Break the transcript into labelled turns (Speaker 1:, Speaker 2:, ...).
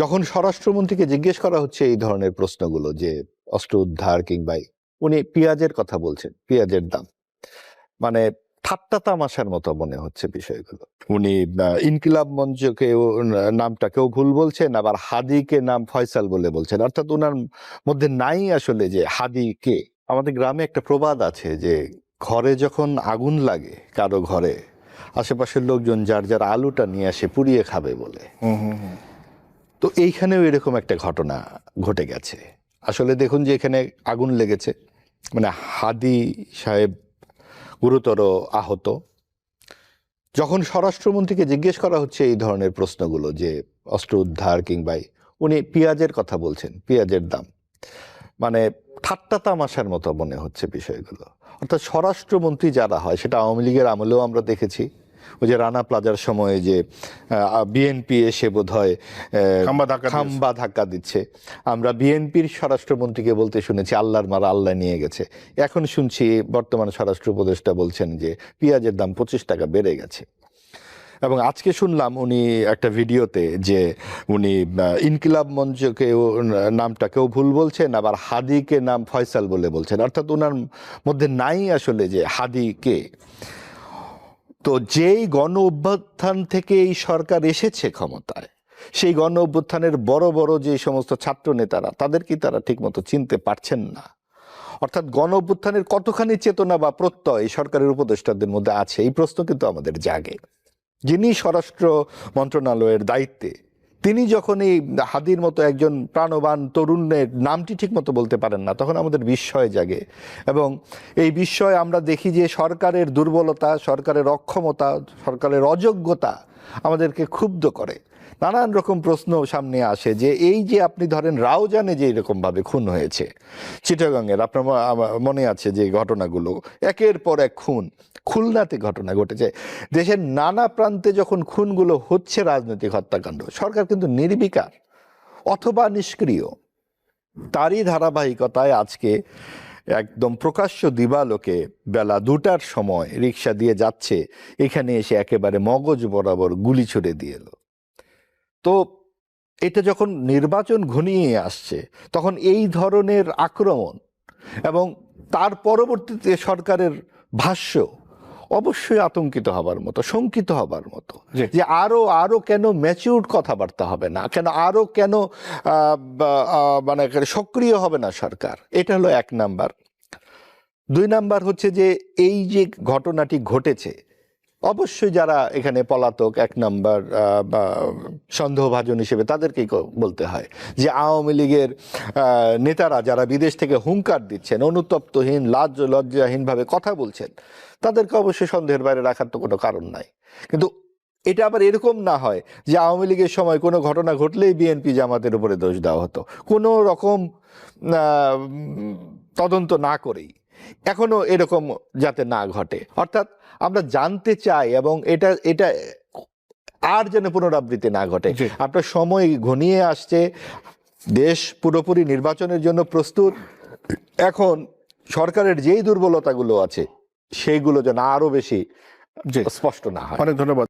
Speaker 1: যখন স্বরাষ্ট্রমন্ত্রীকে জিজ্ঞেস করা হচ্ছে এই ধরনের প্রশ্নগুলো যে অস্ত্র উদ্ধার কিংবা উনি পেঁয়াজের কথা বলছেন, পেঁয়াজের দাম মানে ঠাট্টা তামাশার মতো মনে হচ্ছে বিষয়গুলো। উনি ইনকিলাব মঞ্চকে নামটাকেও ভুল বলছেন, আবার হাদিকে নাম ফয়সাল বলে বলছেন। অর্থাৎ ওনার মধ্যে নাই আসলে যে হাদি কে। আমাদের গ্রামে একটা প্রবাদ আছে যে ঘরে যখন আগুন লাগে কারও ঘরে, আশেপাশের লোকজন যার যার আলুটা নিয়ে আসে পুড়িয়ে খাবে বলে। তো এইখানেও এরকম একটা ঘটনা ঘটে গেছে। আসলে দেখুন যে এখানে আগুন লেগেছে মানে হাদি সাহেব গুরুতর আহত। যখন স্বরাষ্ট্রমন্ত্রীকে জিজ্ঞেস করা হচ্ছে এই ধরনের প্রশ্নগুলো যে অস্ত্র উদ্ধার কিংবা উনি পেঁয়াজের কথা বলছেন, পেঁয়াজের দাম। মানে ঠাট্টা তামাশার মতো মনে হচ্ছে বিষয়গুলো। অর্থাৎ স্বরাষ্ট্রমন্ত্রী যারা হয়, সেটা আওয়ামী লীগের আমলেও আমরা দেখেছি। ওই যে রানা প্লাজার সময়ে যে বিএনপি এসে বোধ হয়
Speaker 2: খাম্বা ধাক্কা
Speaker 1: দিচ্ছে। আমরা বিএনপির স্বরাষ্ট্রমন্ত্রীকে বলতে শুনেছি আল্লাহর মারা আল্লাহ নিয়ে গেছে। এখন শুনছি বর্তমান স্বরাষ্ট্র উপদেষ্টা বলছেন যে পেঁয়াজের দাম পঁচিশ টাকা বেড়ে গেছে। এবং আজকে শুনলাম উনি একটা ভিডিওতে যে উনি ইনকিলাব মঞ্চকে ও, না- নামটাকেও ভুল বলছেন আবার হাদিকে নাম ফয়সাল বলে বলছেন। অর্থাৎ ওনার মধ্যে নাই আসলে যে হাদি কে। তো যেই গণ অভ্যুত্থান থেকে এই সরকার এসেছে ক্ষমতায়, সেই গণ অভ্যুত্থানের বড় বড় যে সমস্ত ছাত্র নেতারা তাদেরকে তারা ঠিকমতো চিনতে পারছেন না? অর্থাৎ গণ অভ্যুত্থানের কতখানি চেতনা বা প্রত্যয় সরকারের উপদেষ্টাদের মধ্যে আছে? এই প্রশ্ন কিন্তু আমাদের জাগে। যিনি স্বরাষ্ট্র মন্ত্রণালয়ের দায়িত্বে তিনি যখন এই হাদির মতো একজন প্রাণবান তরুণের নামটি ঠিকমতো বলতে পারেন না, তখন আমাদের বিস্ময় জাগে। এবং এই বিস্ময় আমরা দেখি যে সরকারের দুর্বলতা, সরকারের অক্ষমতা, সরকারের অযোগ্যতা আমাদেরকে ক্ষুব্ধ করে। নানান রকম প্রশ্ন সামনে আসে যে, এই যে আপনি ধরেন রাউজানে যে এরকম ভাবে খুন হয়েছে, চিটাগাংয়ের, আপনার মনে আছে যে ঘটনাগুলো? একের পর এক খুন, খুলনাতে ঘটনা ঘটেছে। দেশের নানা প্রান্তে যখন খুনগুলো হচ্ছে রাজনৈতিক হত্যাকাণ্ড, সরকার কিন্তু নির্বিকার অথবা নিষ্ক্রিয়। তারই ধারাবাহিকতায় আজকে একদম প্রকাশ্য দিবালোকে বেলা দুটার সময় রিক্সা দিয়ে যাচ্ছে। এখানে এসে একেবারে মগজ বরাবর গুলি ছুড়ে দিয়ে এলো। তো এটা যখন নির্বাচন ঘনিয়ে আসছে, তখন এই ধরনের আক্রমণ এবং তার পরবর্তীতে সরকারের ভাষ্য অবশ্যই আতঙ্কিত হবার মতো শঙ্কিত হবার মতো যে আরও আরও কেন ম্যাচিউর কথাবার্তা হবে না কেন আরও কেন মানে সক্রিয় হবে না সরকার? এটা হলো এক নাম্বার। দুই নাম্বার হচ্ছে যে এই যে ঘটনাটি ঘটেছে অবশ্যই যারা এখানে পলাতক, এক নাম্বার বা সন্দেহভাজন হিসেবে তাদেরকেই বলতে হয় যে আওয়ামী লীগের নেতারা যারা বিদেশ থেকে হুঙ্কার দিচ্ছেন, অনুতপ্তহীন, লাজ, লজ্জাহীনভাবে কথা বলছেন, তাদেরকে অবশ্যই সন্দেহের বাইরে রাখার তো কোনো কারণ নাই। কিন্তু এটা আবার এরকম না হয় যে আওয়ামী লীগের সময় কোনো ঘটনা ঘটলেই বিএনপি জামাতের উপরে দোষ দেওয়া হতো। কোনো রকম তদন্ত না করেই। এখনও এরকম যাতে না ঘটে। অর্থাৎ আমরা জানতে চাই এবং এটা এটা আর যেন পুনরাবৃত্তি না ঘটে। আপনার সময় ঘনিয়ে আসছে দেশ পুরোপুরি নির্বাচনের জন্য প্রস্তুত। এখন সরকারের যেই দুর্বলতাগুলো আছে সেইগুলো যেন আরও বেশি স্পষ্ট না হয়।
Speaker 2: অনেক ধন্যবাদ।